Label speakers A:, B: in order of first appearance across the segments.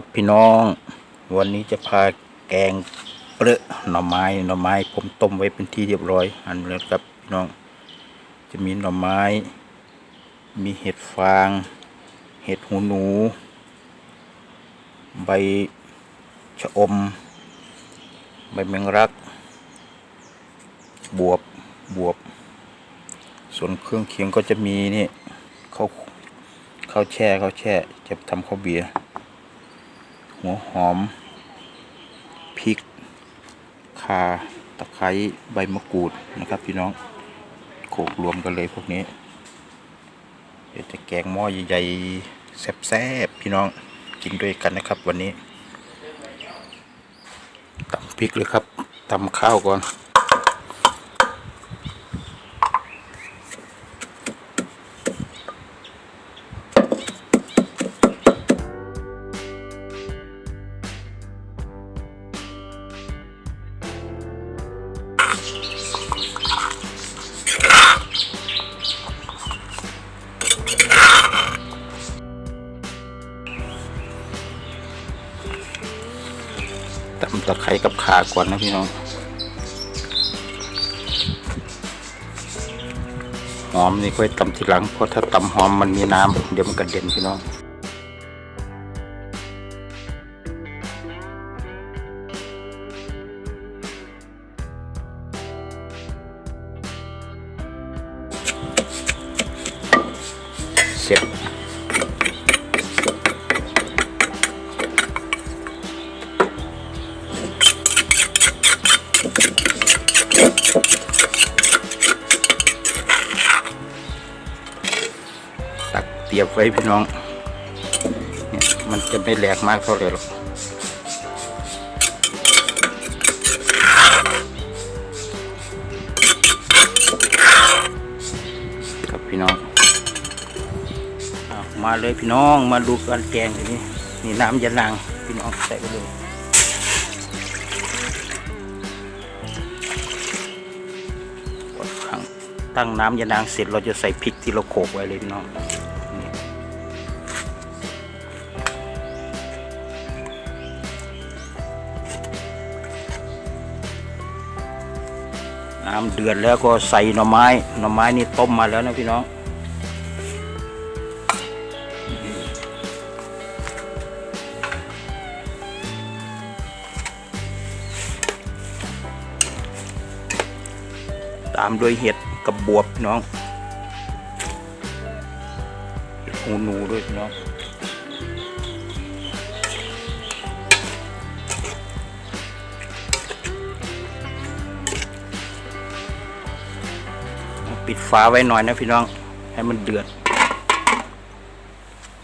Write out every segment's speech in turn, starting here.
A: ครับพี่น้อง วันนี้จะพาแกงเปลือหน่อไม้หน่อไม้ ผมต้มไว้เป็นที่เรียบร้อยอันแล้วครับพี่น้อง จะมีหน่อไม้ มีเห็ดฟาง เห็ดหูหนู ใบชะอม ใบแมงรัก บวบบวบ ส่วนเครื่องเคียงก็จะมีนี่ข้าวข้าวแช่ข้าวแช่จะทำข้าวเบียร์ หัวหอม พริกข่าตะไคร้ใบมะกรูดนะครับพี่น้องโขลกรวมกันเลยพวกนี้ เดี๋ยวจะแกงหม้อใหญ่ๆแซ่บๆพี่น้องกินด้วยกันนะครับวันนี้ตำพริกเลยครับตำข้าวก่อน ตำตะไคร้กับขาก่อนนะพี่น้องหอมนี่ค่อยตำทีหลังเพราะถ้าตำหอมมันมีน้ำเดี๋ยวมันกระเด็นพี่น้อง สียมไว้พี่น้องเนี่ยมันจะไม่แหลกมากเท่าไหร่หรอกครับพี่น้องอมาเลยพี่น้องมาดูการแกงทีนี้นี่น้ำยะนางพี่น้องใส่ไปเลยตั้งน้ำยะนางเสร็จเราจะใส่พริกที่เราโขลกไว้เลยพี่น้อง น้ำเดือดแล้วก็ใส่หน่อไม้หน่อไม้นี่ต้มมาแล้วนะพี่น้องตามด้วยเห็ดกับบวบน้องเห็ดหูหนูด้วยน้อง ปิดฝาไว้หน่อยนะพี่น้อง ให้มันเดือด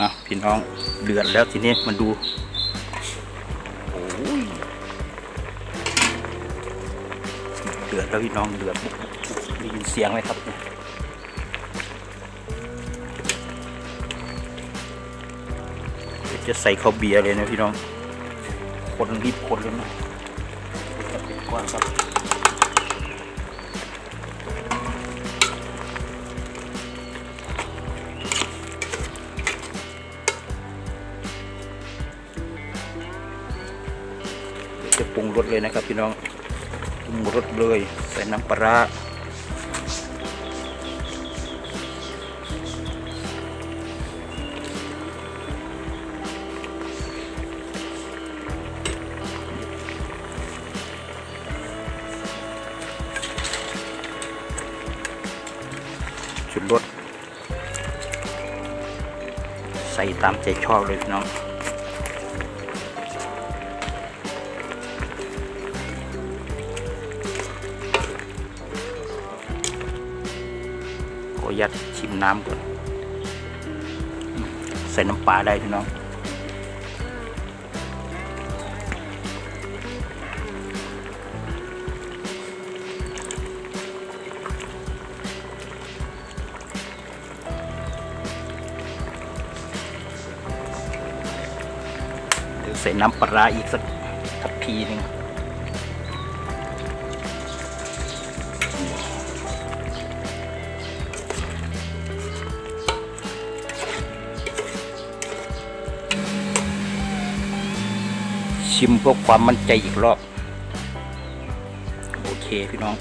A: นะพี่น้องเดือดแล้วทีนี้มันดูโอ้ยเดือดแล้วพี่น้องเดือดปุ๊บได้ยินเสียงไหมครับเนี่ยเดี๋ยวจะใส่ข้าวเบียร์เลยนะพี่น้อง คนรีบคนเลยนะจะเป็นก้อนครับ รุงรสเลยนะครับพี่น้องปรุงรสเลยใส่น้ำปลาชุดรสใส่ตามใจชอบเลยพี่น้อง อยัดชิมน้ำก่อน ใส่น้ำปลาได้พี่น้องเดี๋ยวใส่น้ำปลาร้าอีกสักทัพพีหนึ่ง ชิมเพื่อความมั่นใจอีกรอบ โอเคพี่น้อง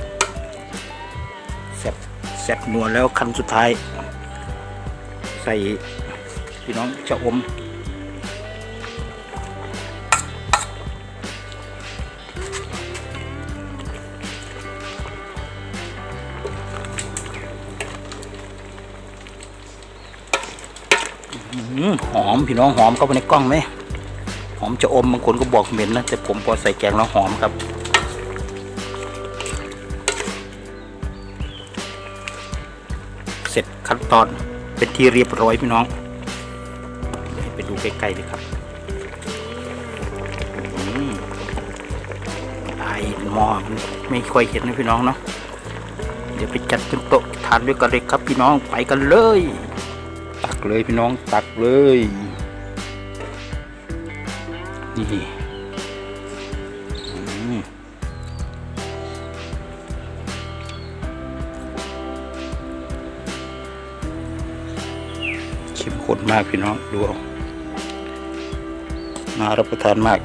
A: แซ่บแซ่บนัวแล้วคันสุดท้าย ใส่พี่น้องชะอมหอมพี่น้องหอมเข้าไปในกล้องไหม หอมจะอมบางคนก็บอกเหม็นนะแต่ผมพอใส่แกงแล้วหอมครับ เสร็จขั้นตอนเป็นที่เรียบร้อยพี่น้องไปดูใกล้ๆเลยครับอืมไอหม้อมันไม่ค่อยเห็นนะพี่น้องเนาะเดี๋ยวไปจัดเป็นโต๊ะทานด้วยกันเลยครับพี่น้องไปกันเลย ตักเลยพี่น้องตักเลย นี่อืมเข้มข้นมากพี่น้องดูเอามารับประทานมาก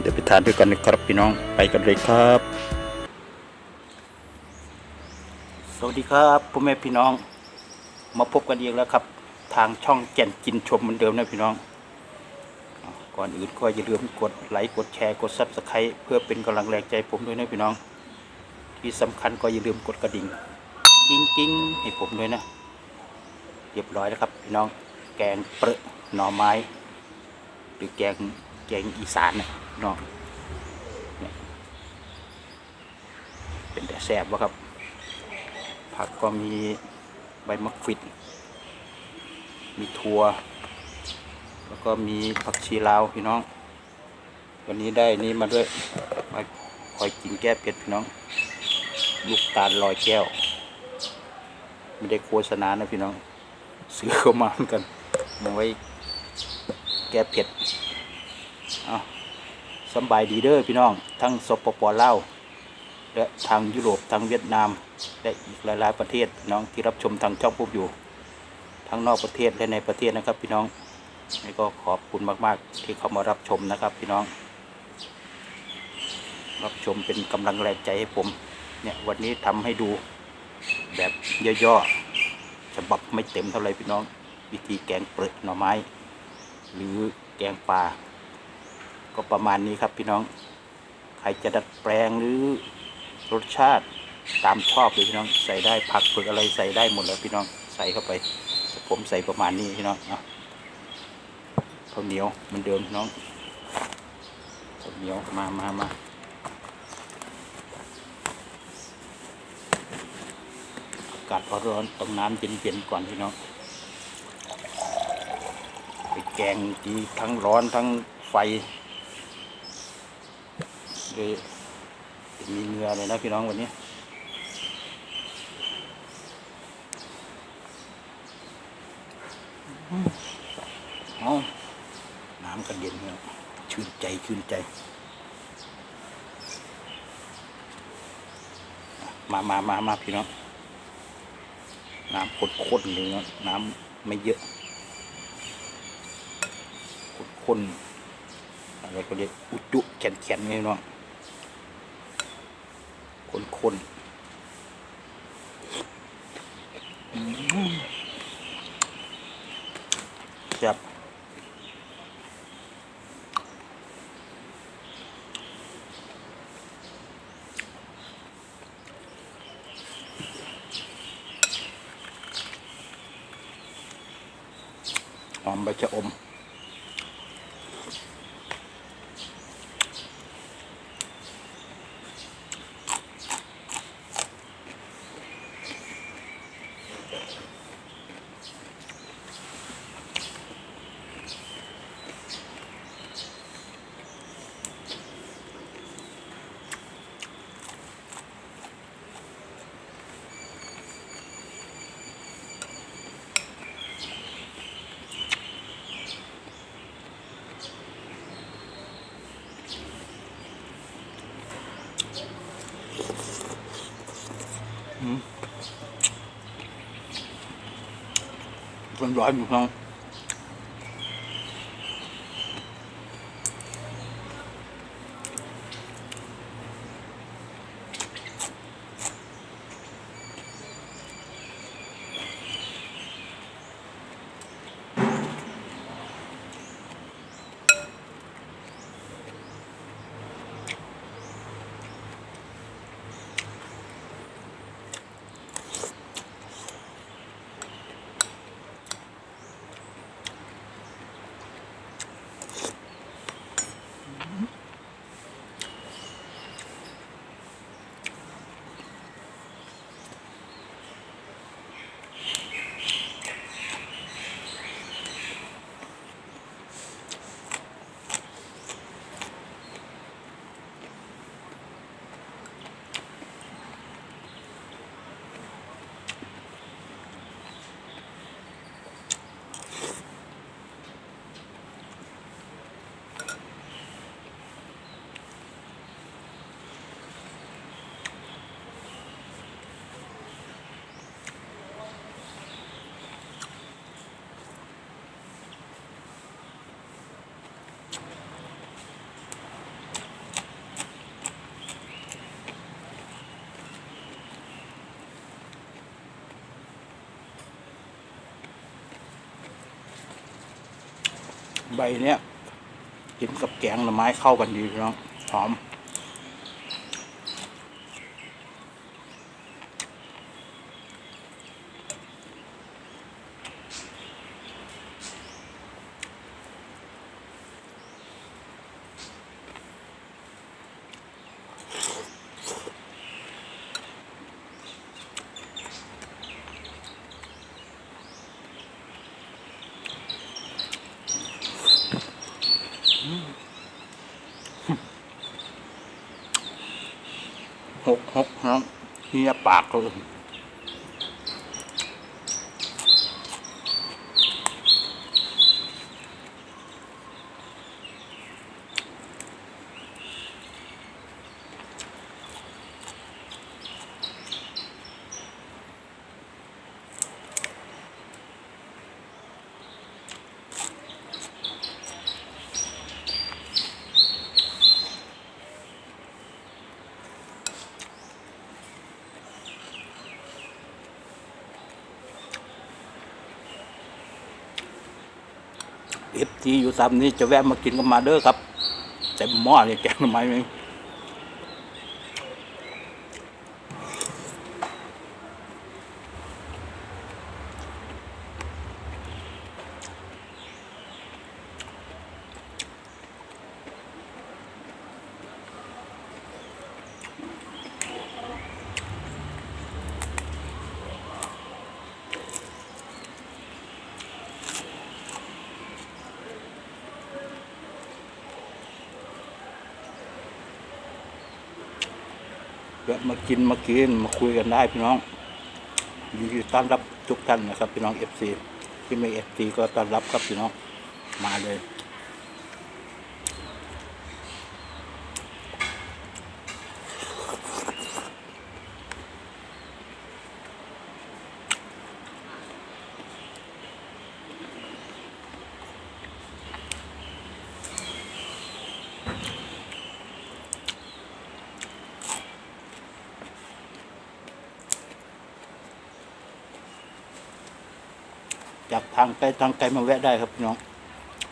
A: เดี๋ยวไปทานด้วยกันนะครับพี่น้องไปกันเลยครับ สวัสดีครับพ่อแม่พี่น้อง มาพบกันอีกแล้วครับ ทางช่องแก่นกินชมเหมือนเดิมนะพี่น้อง ก่อนอื่นก็อย่าลืมกดไลค์กดแชร์กดซับสไครต์เพื่อเป็นกำลังแรงใจผมด้วยนะพี่น้อง ที่สำคัญก็อย่าลืมกดกระดิ่งกิ้งกิ้งให้ผมด้วยนะเรียบร้อยแล้วครับพี่น้องแกงเปรอะหน่อไม้ หรือแกงแกงอีสานนะพี่น้องเป็นแต่แซ่บวะครับ ผักก็มีใบมะกริดมีถั่ว แล้วก็มีผักชีลาวพี่น้อง วันนี้ได้นี่มาด้วยมาคอยกินแก้เผ็ดพี่น้อง ลูกตาลลอยแก้ว ไม่ได้โฆษณานะพี่น้อง ซื้อเข้ามาเหมือนกันมาไว้แก้เผ็ดเอาสบายดีเด้อพี่น้อง ทั้งสปปลาวและทางยุโรปทางเวียดนาม และอีกหลาย ๆ ประเทศน้องที่รับชมทางช่องพวกอยู่ ทั้งนอกประเทศและในประเทศนะครับพี่น้อง นี่ก็ขอบคุณมากๆ ที่เข้ามารับชมนะครับ พี่น้อง รับชมเป็นกำลังแรงใจให้ผม เนี่ยวันนี้ทำให้ดูแบบย่อๆฉบับไม่เต็มเท่าไหร่พี่น้อง วิธีแกงเปลือกหน่อไม้ หรือแกงปลาก็ประมาณนี้ครับพี่น้อง ใครจะดัดแปลงหรือรสชาติตามชอบเลยพี่น้อง ใส่ได้ผักเปลือกอะไรใส่ได้หมดแล้วพี่น้องใส่เข้าไป ผมใส่ประมาณนี้พี่น้องเอา ข้าวเหนียวเหมือนเดิมน้องข้าวเหนียวมามามาอากาศร้อนต้องน้ำเย็นๆก่อนพี่น้องไปแกงทีทั้งร้อนทั้งไฟเลยมีเนื้อเลยนะพี่น้องวันนี้อาน้ำกระเด็นเนี่ยชื่นใจชื่นใจ มามามามาพี่น้องน้ำข้นๆเลยเนาะน้ำไม่เยอะข้นๆอะไรก็เรียกอุจุแข็งๆนี่เนาะข้นๆอืมจับ ใบชะอม ร้อน ใบเนี้ยกินกับแกงหน่อไม้เข้ากันดีน้องหอม หกหกน้ องเฮียปากเลย ทีอยู่ซ้ำนี้จะแวะมากินกันมาเด้อครับเต็มหม้อเลยแกงทำไมไหม มากินมากินมาคุยกันได้พี่น้องยินดีต้อนรับทุกท่านนะครับพี่น้องเอฟซีที่ไม่เอฟซีก็ต้อนรับครับพี่น้องมาเลย ทางไกลทางไกลมาแวะได้ครับพี่น้อง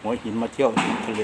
A: หัวหินมาเที่ยวทะเล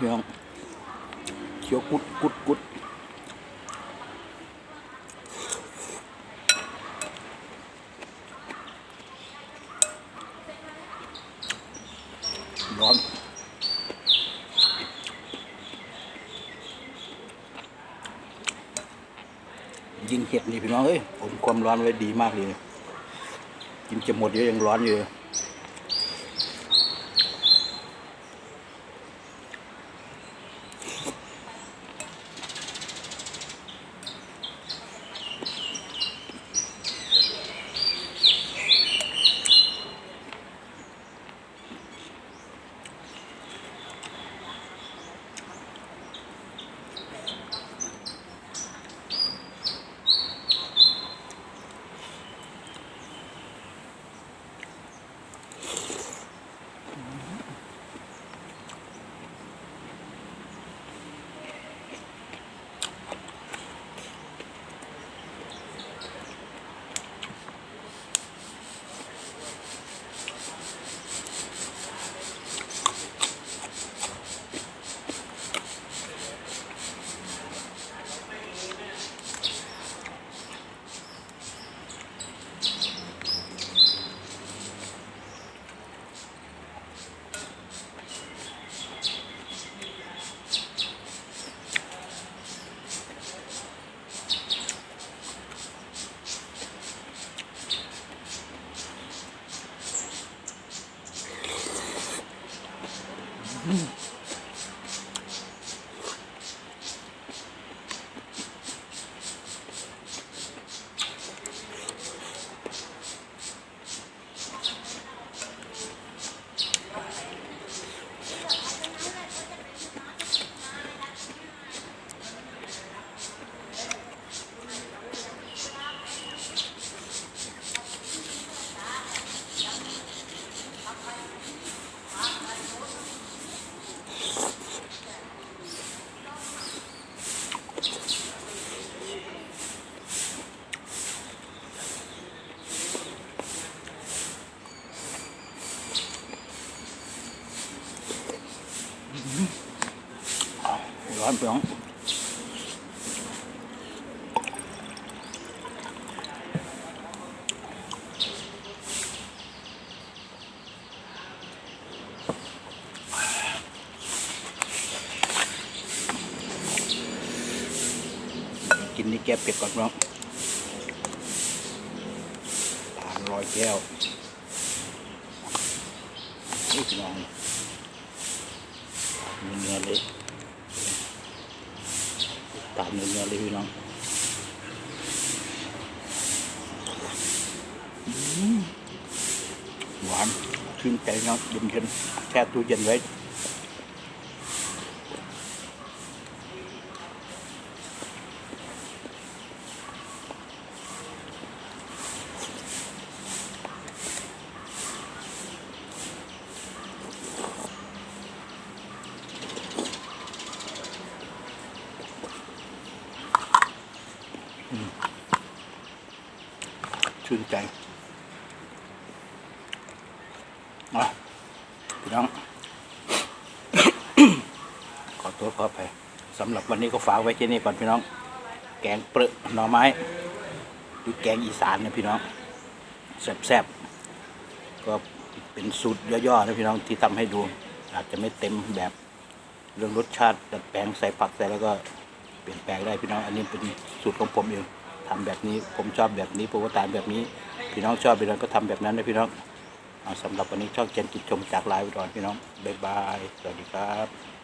A: พี่น้องเขียวกุดกุดกุดร้อนยิงเห็ดนี่พี่น้องเอ้ยผมความร้อนไว้ดีมากเลยกินจะหมดเยอะยังร้อนอยู่ พี่น้องกินนี่แก้เผ็ดก่อนพี่น้องทานร้อยแก้วนี่พี่น้องเนื้อเลย ตามเนื้อเลยพี่น้องหวานชื่นใจเนาะเย็นๆแช่ตู้เย็นไว้ ชื่นใจมาพี่น้อง ขอตัวขอไปสำหรับ วันนี้ก็ฝากไว้แค่นี้ก่อนพี่น้อง แกงเปรอะหน่อไม้หรือแกงอีสานนะพี่น้องแซ่บๆก็เป็นสูตรย่อๆนะพี่น้องที่ทำให้ดู อาจจะไม่เต็มแบบเรื่องรสชาติดัดแปลงใส่ผักใส่แล้วก็เปลี่ยนแปลงได้พี่น้อง อันนี้เป็นสูตรของผมเองทำแบบนี้ผมชอบแบบนี้ผมก็ตามแบบนี้ พี่น้องชอบพี่น้องก็ทำแบบนั้นนะพี่น้องเอาสำหรับวันนี้ช่องเจนจิตชมจากไลน์ไปก่อนพี่น้องบ๊ายบายสวัสดีครับ